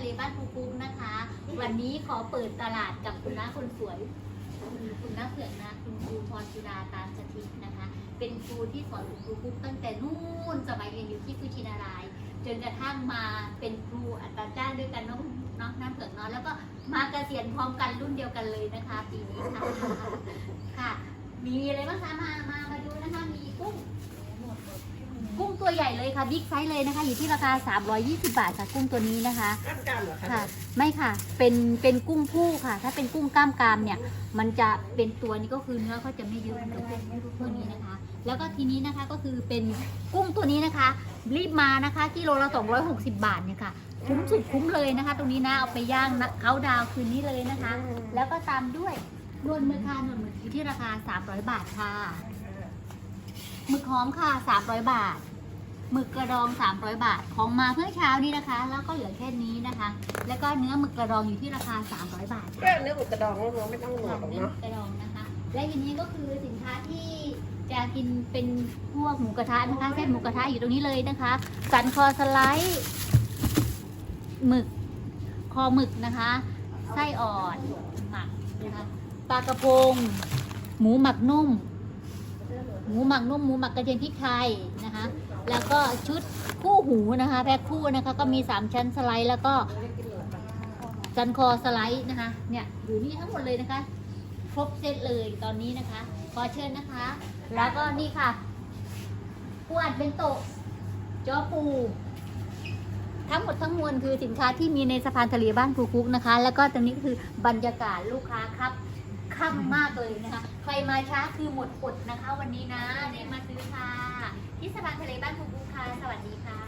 ะเลบ้านภูกุ๊กนะคะ วันนี้ขอเปิดตลาดกับคุณน้าคนสวยคุณน้าเผือกนะคุณครูพรจุฬาตามสถิตนะคะ เป็นครูที่สอนครูกุ๊กตั้งแต่นู่นสมัยเรียนอยู่ที่กุชินารายจนกระทั่งมาเป็นครูอัตราจ้างด้วยกันน้องน้องน้ำเผือกน้องแล้วก็มาเกษียณพร้อมกันรุ่นเดียวกันเลยนะคะปีนี้ค่ะค่ะ มีอะไรบ้างคะมามามาดูนะคะมีกุ้ง กุ้งตัวใหญ่เลยค่ะบิ๊กไซส์เลยนะคะ อยู่ที่ราคา 320 บาทค่ะกุ้งตัวนี้นะคะกล้ามกล้ามเหรอคะค่ะ ไม่ค่ะเป็นเป็นกุ้งผู้ค่ะ ถ้าเป็นกุ้งกล้ามกรามเนี่ย มันจะเป็นตัวนี้ก็คือเนื้อเขาจะไม่เยอะเหมือนกับพวกนี้นะคะ แล้วก็ทีนี้นะคะก็คือเป็นกุ้งตัวนี้นะคะ รีบมานะคะกิโลละ 260 บาทเนี่ยค่ะคุ้มสุดคุ้มเลยนะคะ ตรงนี้นะเอาไปย่างนะเขาดาวคืนนี้เลยนะคะ แล้วก็ตามด้วยนวลมือค่ะนวลมืออยู่ที่ราคา 300 บาทค่ะ หมึกหอมค่ะ 300 บาท หมึกกระดอง 300 บาท ของมาเพื่อเช้านี้นะคะ แล้วก็เหลือแค่นี้นะคะ แล้วก็เนื้อหมึกกระดองอยู่ที่ราคา 300 บาทเรื่องเนื้ออุกกระดองเราไม่ต้องหนวดหรอกเนื้อหเนาะมึกกระดองนะคะ และทีนี้ก็คือสินค้าที่จะกินเป็นพวกหมูกระทะนะคะเส้นหมูกระทะอยู่ตรงนี้เลยนะคะ สันคอสไลด์หมึกคอหมึกนะคะไส้อ่อนหมักนะคะปลากระพง หมูหมักนุ่ม หมูหมักนุ่มหมูหมักกระเทียมพริกไทยนะคะ แล้วก็ชุดคู่หูนะคะ แพ็คคู่นะคะก็มี 3 ชั้นสไลด์แล้วก็ซันคอสไลด์นะคะ เนี่ยอยู่นี่ทั้งหมดเลยนะคะ ครบเซตเลยตอนนี้นะคะ ขอเชิญนะคะ แล้วก็นี่ค่ะปูอัดเป็นโตะจอปูทั้งหมดทั้งมวลคือสินค้าที่มีในสะพานทะเลบ้านภูคุกนะคะ แล้วก็ตรงนี้ก็คือบรรยากาศลูกค้าครับ ค่ำมากเลยนะคะ ใครมาช้าคือหมดอดนะคะ วันนี้นะได้มาซื้อค่ะที่สะพานทะเลบ้านภูบุคค่ะสวัสดีค่ะ